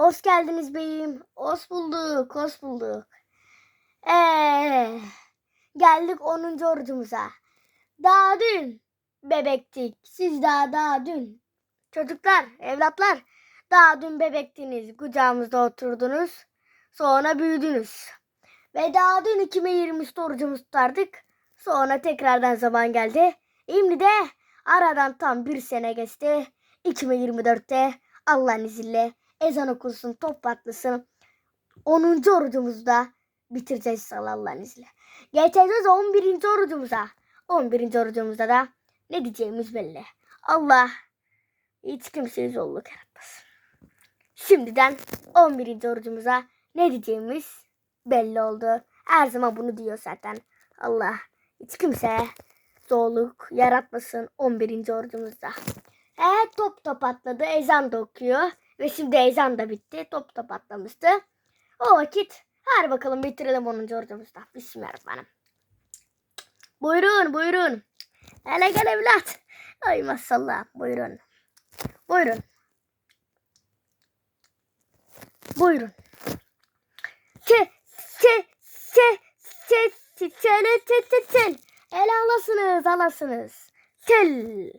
Hoş geldiniz beyim. Hoş bulduk. Hoş bulduk. Ee, geldik 10. orucumuza. Daha dün bebektik. Siz daha daha dün. Çocuklar, evlatlar. Daha dün bebektiniz. Kucağımızda oturdunuz. Sonra büyüdünüz. Ve daha dün 2023 orucumuzu tutardık. Sonra tekrardan zaman geldi. Şimdi de aradan tam bir sene geçti. 2024'te Allah'ın izniyle ezan okunsun, top patlasın. 10. orucumuzu da bitireceğiz Allah'ın izniyle. Geçeceğiz 11. orucumuza. 11. orucumuzda da ne diyeceğimiz belli. Allah hiç kimseye zorluk yaratmasın. Şimdiden 11. orucumuza ne diyeceğimiz belli oldu. Her zaman bunu diyor zaten. Allah hiç kimseye zorluk yaratmasın 11. orucumuzda. He top top atladı. Ezan da okuyor. Ve şimdi ezan da bitti. Top top atlamıştı. O vakit hadi bakalım bitirelim 10. orucumuzda. Bismillahirrahmanirrahim. Buyurun buyurun. Hele gel evlat. Ay maşallah buyurun. Buyurun. Buyurun. Se se se se se se se se se El alasınız alasınız. Sel.